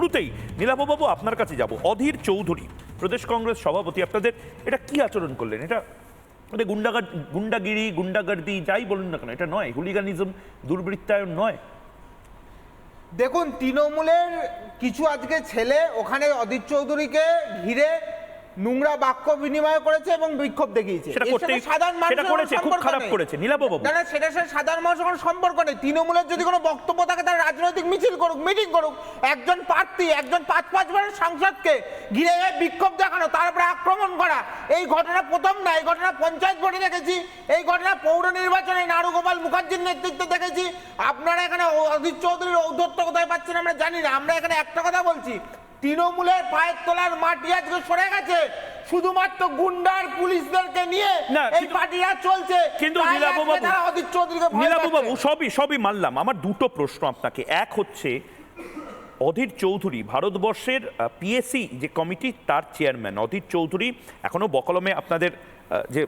শুরুতেই নীলাভবাবু আপনার কাছে যাব, অধীর চৌধুরী। প্রদেশ কংগ্রেস সভাপতি আপনাদের এটা কি আচরণ করলেন? এটা মানে গুন্ডাগার গুন্ডাগিরি, গুন্ডাগার্দি যাই বলুন না কেন, এটা নয়, হুলিগানিজম, দুর্বৃত্তায়ন নয়। দেখুন, তৃণমূলের কিছু আজকে ছেলে ওখানে অধীর চৌধুরীকে ঘিরে নোংরা বাক্য বিনিময় করেছে এবং বিক্ষোভ দেখিয়েছে। সেটা সাধারণ সেটা মানুষের করেছে, খুব সম্পর্ক খারাপ করেছে, না সেটা সাধারণ মানুষের কোনো সম্পর্ক নেই। তৃণমূলের যদি কোনো বক্তব্য থাকে তার রাজনৈতিক মিছিল করুক মিটিং করুক। একজন প্রার্থী একজন পাঁচ সাংসদকে ঘিরে বিক্ষোভ দেখানো তারপরে আক্রমণ করা এই ঘটনা প্রথম না এই ঘটনা পঞ্চায়েত ভোটে দেখেছি। এই ঘটনা পৌর নির্বাচনে নারুগোপাল মুখার্জির নেতৃত্বে দেখেছি। আপনারা এখানে অজিত চৌধুরীর ঔদ্ধত্য কোথায় পাচ্ছেন আমরা জানি না। আমরা এখানে একটা কথা বলছি তৃণমূলের পায়ের তোলার মাটি আজকে সরে গেছে। শুধুমাত্র গুন্ডার পুলিশদেরকে নিয়ে এই পার্টিরা চলছে। কিন্তু। সবই সবই মানলাম। আমার দুটো প্রশ্ন আপনাকে। এক হচ্ছে অধীর চৌধুরী ভারতবর্ষের পিএসসি যে কমিটি তার চেয়ারম্যান অধীর চৌধুরী এখনও বকলমে আপনাদের যে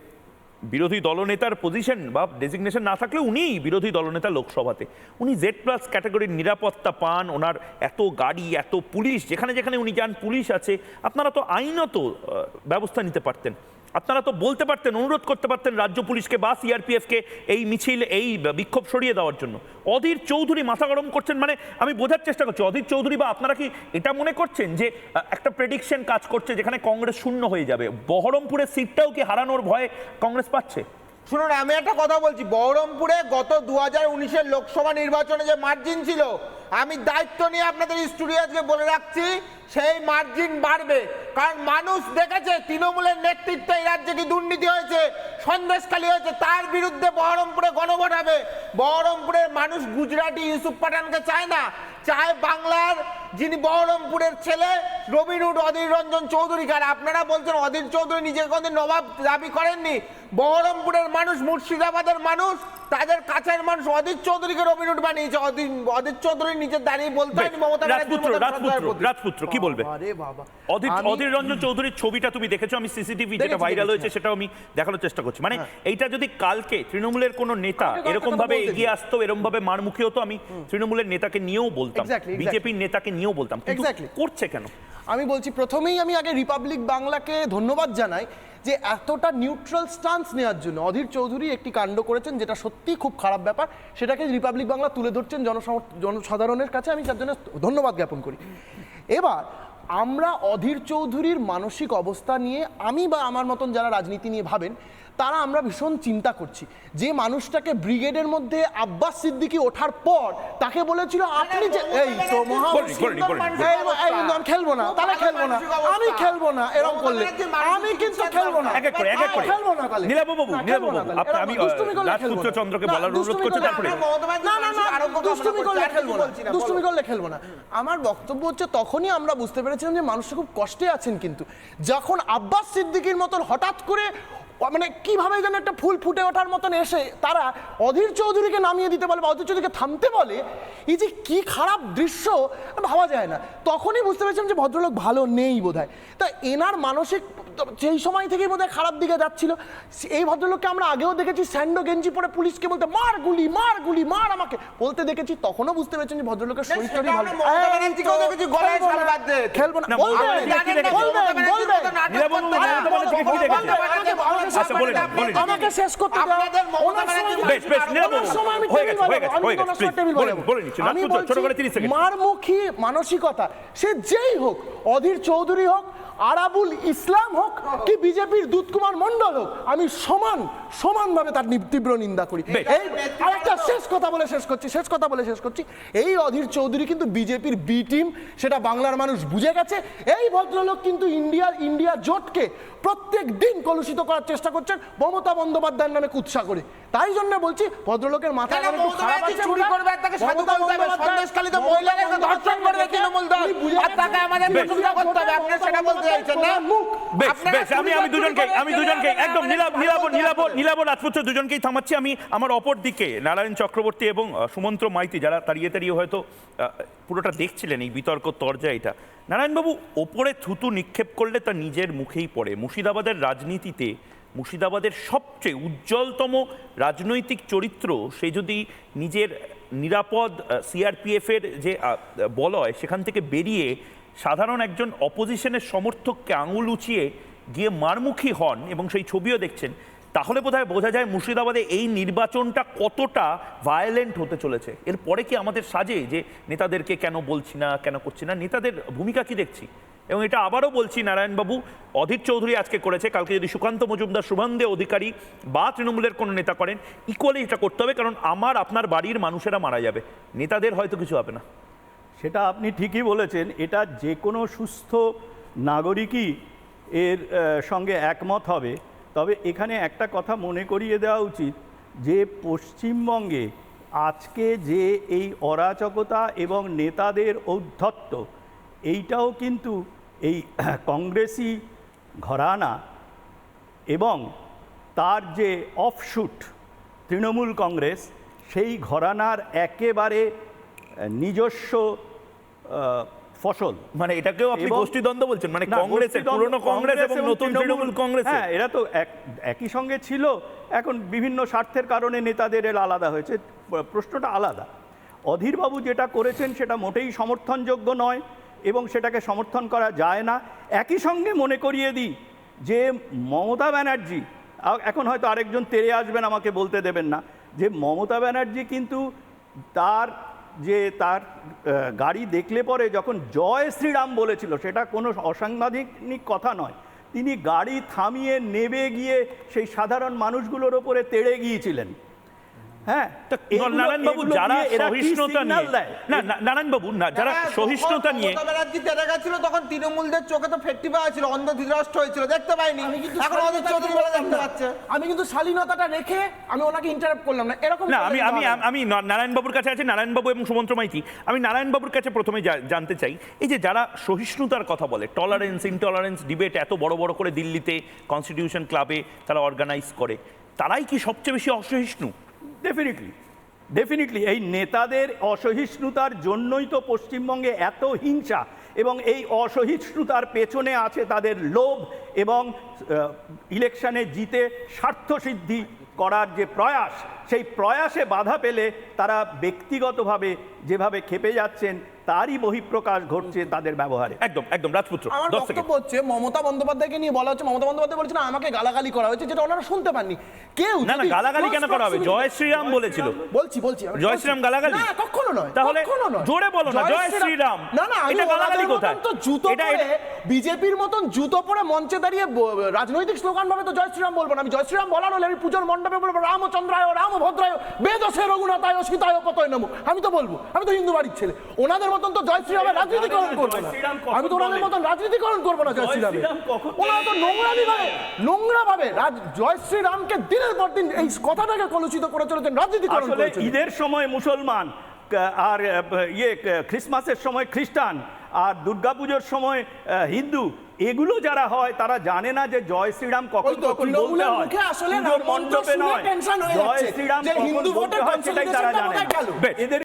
বিরোধী দলনেতার পজিশন বা ডেজিগনেশন না থাকলে উনি বিরোধী দলনেতা লোকসভাতে। উনি জেড প্লাস ক্যাটাগরির নিরাপত্তা পান, ওনার এত গাড়ি, এত পুলিশ, যেখানে যেখানে উনি যান, পুলিশ আছে। আপনারা তো আইনত ব্যবস্থা নিতে পারতেন। আপনারা তো বলতে পারতেন, অনুরোধ করতে পারতেন রাজ্য পুলিশকে বা সিআরপিএফকে এই মিছিল, এই বিক্ষোভ সরিয়ে দেওয়ার জন্য। অধীর চৌধুরী মাথা গরম করছেন মানে আমি বোঝার চেষ্টা করছি, অধীর চৌধুরী বা আপনারা কি এটা মনে করছেন যে একটা প্রেডিকশন কাজ করছে যেখানে কংগ্রেস শূন্য হয়ে যাবে? বহরমপুরের সিটটাও কি হারানোর ভয়ে কংগ্রেস পাচ্ছে? শুনুন, আমি একটা কথা বলছি, বহরমপুরে গত দু হাজার লোকসভা নির্বাচনে যে মার্জিন ছিল আমি দায়িত্ব নিয়ে আপনাদের স্টুডিওকে বলে রাখছি, সেই মার্জিন বাড়বে। কারণ মানুষ দেখেছে, তৃণমূলের নেতৃত্বে এই রাজ্যে কি দুর্নীতি হয়েছে, সন্দেশখালী হয়েছে, তার বিরুদ্ধে বহরমপুরে গণভোট হবে। বহরমপুরের মানুষ গুজরাটি ইউসুফ পাঠানকে চায় না, চায় বাংলার যিনি বহরমপুরের ছেলে রবিনুর অধীর রঞ্জন চৌধুরী আর আপনারা বলছেন অধীর চৌধুরী নিজেকে কোনদিন নবাব দাবি করেননি। বহরমপুরের মানুষ মুর্শিদাবাদের মানুষ তাদের কাছের মানুষ অধীর চৌধুরীকে রবিনুট বানিয়েছে। অধীর চৌধুরী নিজে দাঁড়িয়ে বলতে হয়নি মমতা রাজপুত্র রাজপুত্র রাজপুত্র কি বলবে? আরে বাবা। অধীর অধীর রঞ্জন চৌধুরীর ছবিটা তুমি দেখেছ? আমি সিসিটিভি যেটা ভাইরাল হয়েছে হ্যাঁ। সেটাও আমি দেখানোর চেষ্টা করছি। মানে এইটা যদি কালকে তৃণমূলের কোনো নেতা এরকম ভাবে এগিয়ে আসতো এরকম ভাবে মারমুখী হতো আমি তৃণমূলের নেতাকে নিয়েও বলতাম. বিজেপির নেতাকে নিয়েও বলতাম কিন্তু করছে কেন? আমি বলছি, প্রথমেই আমি আগে রিপাবলিক বাংলাকে ধন্যবাদ জানাই যে এতটা নিউট্রাল স্টান্স নেওয়ার জন্য। অধীর চৌধুরী একটি কাণ্ড করেছেন যেটা সত্যিই খুব খারাপ ব্যাপার। সেটাকে রিপাবলিক বাংলা তুলে ধরছেন জনসাধারণের কাছে। আমি তার জন্য ধন্যবাদ জ্ঞাপন করি। এবার, আমরা অধীর চৌধুরীর মানসিক অবস্থা নিয়ে আমি বা আমার মতন যারা রাজনীতি নিয়ে ভাবেন তারা আমরা ভীষণ চিন্তা করছি। যে মানুষটাকে ব্রিগেডের মধ্যে আব্বাস সিদ্দিকি ওঠার পর তাকে বলেছিল আপনি যে এই তো আমি খেলব না তাহলে খেলব না। আমি খেলব না এরকম করলে। আমি কিন্তু খেলব না। এক এক করে এক এক করে। খেলব না তাহলে। নীলাববাবু না, খেলব নীলাববাবু না তাহলে। আপনি আমি দুষ্টুমি করলে খেলব রাজপুত্র না। চন্দ্রকে না, বলার অনুরোধ করছি তারপরে। না। না না দুষ্টুমি করলে খেলব না। দুষ্টুমি। করলে খেলব না। আমার বক্তব্য হচ্ছে তখনই আমরা বুঝতে পেরেছিলাম যে মানুষ খুব কষ্টে আছেন কিন্তু। যখন আব্বাস সিদ্দিকির মতন হঠাৎ করে মানে কীভাবে যেন একটা ফুল ফুটে ওঠার মতন এসে তারা অধীর চৌধুরীকে নামিয়ে দিতে বলে বা অধীর চৌধুরীকে থামতে বলে এই যে কি খারাপ দৃশ্য ভাবা যায় না। তখনই বুঝতে পেরেছিলাম যে ভদ্রলোক ভালো নেই বোধহয়। তা এনার মানসিক সেই সময় থেকেই বোধহয় খারাপ দিকে যাচ্ছিল এই ভদ্রলোককে আমরা আগেও দেখেছি স্যান্ডো গেঞ্জি পরে পুলিশকে বলতে মার গুলি মার গুলি মার আমাকে। বলতে দেখেছি তখনও বুঝতে পেরেছেন যে ভদ্রলোকের শরীর ভালো। খেলব না, আচ্ছা, বলে বলে। আমাকে শেষ করতে দাও আপনাদের মমতা ওনার ব্যানার্জি সময়- বেশ, বেশ, নীলাববাবু, আমি হয়ে গেছে, হয়ে গেছে, হয়ে গেছে, সময় please, টেবিল বলেন, বাজাবো। বলেন, নিশ্চয়ই। আমি রাজপুত্র, ছোট করে 30 সেকেন্ড। মারমুখী মানসিকতা সে যেই হোক অধীর চৌধুরী হোক আরাবুল ইসলাম হোক কি বিজেপির দুধকুমার মন্ডল হোক আমি সমান সমানভাবে তার তীব্র নিন্দা করি। এই আরেকটা শেষ কথা বলে শেষ করছি শেষ কথা বলে শেষ করছি এই অধীর চৌধুরী কিন্তু বিজেপির বি টিম সেটা বাংলার মানুষ বুঝে গেছে এই ভদ্রলোক কিন্তু ইন্ডিয়ার ইন্ডিয়া জোটকে প্রত্যেক দিন কলুষিত করার চেষ্টা করছেন মমতা বন্দ্যোপাধ্যায়ের নামে কুৎসা করে তাই জন্য বলছি ভদ্রলোকের মাথা কেন একটু খারাপ আছে চুরি করবে তাকে সাধু বলতে হবে? সন্দেশখালীতে মহিলাকে ধর্ষণ করবে তৃণমূল দল। আর তাকে আমাদের করতে হবে। আপনারা সেটা বলতে চাইছেন না? বেশ বেশ আমি আমি দুজনকে আমি দুজনকে একদম নীলাভ নীলাভ নীলাভ নীলাভ রাজপুত্র দুজনকেই থামাচ্ছি। আমি আমার অপর দিকে নারায়ণ চক্রবর্তী এবং সুমন্ত্র মাইতি যারা তাড়িয়ে তাড়িয়ে হয়তো পুরোটা দেখছিলেন এই বিতর্ক তরজা এটা। নারায়ণবাবু ওপরে থুতু নিক্ষেপ করলে তা নিজের মুখেই পড়ে। মুর্শিদাবাদের রাজনীতিতে মুর্শিদাবাদের সবচেয়ে উজ্জ্বলতম রাজনৈতিক চরিত্র সে যদি নিজের নিরাপদ সিআরপিএফ এর যে বলয় সেখান থেকে বেরিয়ে সাধারণ একজন অপোজিশনের সমর্থককে আঙুল উঁচিয়ে গিয়ে মারমুখী হন এবং সেই ছবিও দেখছেন, তাহলে বোধহয় বোঝা যায় মুর্শিদাবাদে এই নির্বাচনটা কতটা ভায়োলেন্ট হতে চলেছে। এরপরে কি আমাদের সাজে যে নেতাদেরকে কেন বলছি না, কেন করছি না, নেতাদের ভূমিকা কি দেখছি? এবং এটা আবারও বলছি নারায়ণবাবু, অধীর চৌধুরী আজকে করেছে, কালকে যদি সুকান্ত মজুমদার শুভান্দে অধিকারী বা তৃণমূলের কোনো নেতা করেন ইকুয়ালি এটা করতে হবে, কারণ আমার, আপনার বাড়ির মানুষেরা মারা যাবে। নেতাদের হয়তো কিছু হবে না। সেটা আপনি ঠিকই বলেছেন, এটা যে কোনো সুস্থ নাগরিকই এর সঙ্গে একমত হবে। তবে এখানে একটা কথা মনে করিয়ে দেওয়া উচিত যে, পশ্চিমবঙ্গে আজকে যে এই অরাজকতা এবং নেতাদের ঔদ্ধত্য, এইটাও কিন্তু এই কংগ্রেসি ঘরানা এবং তার যে অফশুট তৃণমূল কংগ্রেস, সেই ঘরানার একেবারে নিজস্ব ফসল। মানে এটাকেও আপনি গোষ্ঠীদ্বন্দ্ব বলছেন মানে না, কংগ্রেসের পুরনো কংগ্রেস এবং নতুন তৃণমূল কংগ্রেস হ্যাঁ এরা তো এক- একই সঙ্গে ছিল। এখন বিভিন্ন স্বার্থের কারণে নেতাদের এর আলাদা হয়েছে। প্রশ্নটা আলাদা। অধীরবাবু যেটা করেছেন সেটা মোটেই সমর্থনযোগ্য নয় এবং সেটাকে সমর্থন করা যায় না। একই সঙ্গে মনে করিয়ে দিই যে মমতা ব্যানার্জি এখন হয়তো আরেকজন তেরে আসবেন আমাকে বলতে দেবেন না যে মমতা ব্যানার্জি কিন্তু তার যে তার গাড়ি দেখলে পরে যখন জয় শ্রীরাম বলেছিল, সেটা কোনো অসাংবাদিক কথা নয়। তিনি গাড়ি থামিয়ে নেবে গিয়ে সেই সাধারণ মানুষগুলোর ওপরে তেড়ে গিয়েছিলেন। হ্যাঁ নারায়ণবাবু যারা দিয়ে এরা সহিষ্ণুতা নিয়ে না না, নারায়ণবাবু না যারা হ্যাঁ, সহিষ্ণুতা নিয়ে ব্যানার্জি তেরে গেছিল তখন তৃণমূলদের চোখে তো ফেটটি পাওয়া ছিল অন্ধ ধৃতরাষ্ট্র হয়েছিল দেখতে পাইনি। কিন্তু এখন আমাদের চৌধুরী কথা দেখতে পাচ্ছে। আমি কিন্তু শালীনতাটা রেখে আমি ওনাকে ইন্টারাপ্ট করলাম না। এরকম না আমি নারায়ণবাবুর কাছে আছি নারায়ণবাবু এবং সুমন্ত্র মাইতি। আমি নারায়ণবাবুর কাছে প্রথমে জানতে চাই এই যে যারা সহিষ্ণুতার কথা বলে টলারেন্স ইনটলারেন্স ডিবেট এত বড় বড় করে দিল্লিতে কনস্টিটিউশন ক্লাবে তারা অর্গানাইজ করে তারাই কি সবচেয়ে বেশি অসহিষ্ণু? ডেফিনেটলি ডেফিনেটলি এই নেতাদের অসহিষ্ণুতার জন্যই তো পশ্চিমবঙ্গে এত হিংসা এবং এই অসহিষ্ণুতার পেছনে আছে তাদের লোভ এবং ইলেকশনে জিতে স্বার্থসিদ্ধি করার যে প্রয়াস, সেই প্রয়াসে বাধা পেলে তারা ব্যক্তিগতভাবে যেভাবে খেপে যাচ্ছেন তারই বহিঃপ্রকাশ ঘটছে তাদের ব্যবহারে। একদম একদম রাজপুত্র আমার বক্তব্য হচ্ছে মমতা বন্দ্যোপাধ্যায়কে নিয়ে বলা হচ্ছে মমতা বন্দ্যোপাধ্যায় বলছে না আমাকে গালাগালি করা হয়েছে যেটা ওনারা শুনতে পাননি। কেউ না না গালাগালি কেন করা হবে? জয় শ্রীরাম বলেছিল। বলছি বলছি জয় শ্রীরাম গালাগালি? না কখনো নয় তাহলে কখনো নয়। জোরে বলো না, জয় শ্রীরাম। না না এটা গালাগালি কোথায়? তো জুতো পরে বিজেপির মতন জুতো পরে মঞ্চে দাঁড়িয়ে রাজনৈতিক স্লোগান ভাবে তো জয় শ্রীরাম বলব না। আমি জয় শ্রীরাম বলার হলে আমি পুজোর মণ্ডপে বলব রামচন্দ্রায় রামভদ্রায় বেদসে রঘুনাথায় সীতায় পতয় নমো। আমি তো বলব আমি তো হিন্দু বাড়ির ছেলে। ওনাদের মতন তো জয় শ্রীরামের রাজনীতিকরণ করব না। আমি তো ওনাদের মতন রাজনীতিকরণ করব না জয় শ্রীরামের। শ্রীরাম ওনারা তো নোংরামি ভাবে নোংরা ভাবে রাজ জয় শ্রীরামকে দিনের পর দিন এই কথাটাকে কলুষিত করে চলেছেন রাজনীতিকরণ আসলে ঈদের সময় মুসলমান আর ইয়ে খ্রিসমাসের সময় খ্রিস্টান আর দুর্গাপুজোর সময় হিন্দু এগুলো যারা হয় তারা জানে না যে জয় শ্রীরাম কখন কখন বলতে হয়। আসলে মণ্ডপে নয়। জয় শ্রীরাম কখন হিন্দু বলতে হয় সেটাই তারা জানে এদের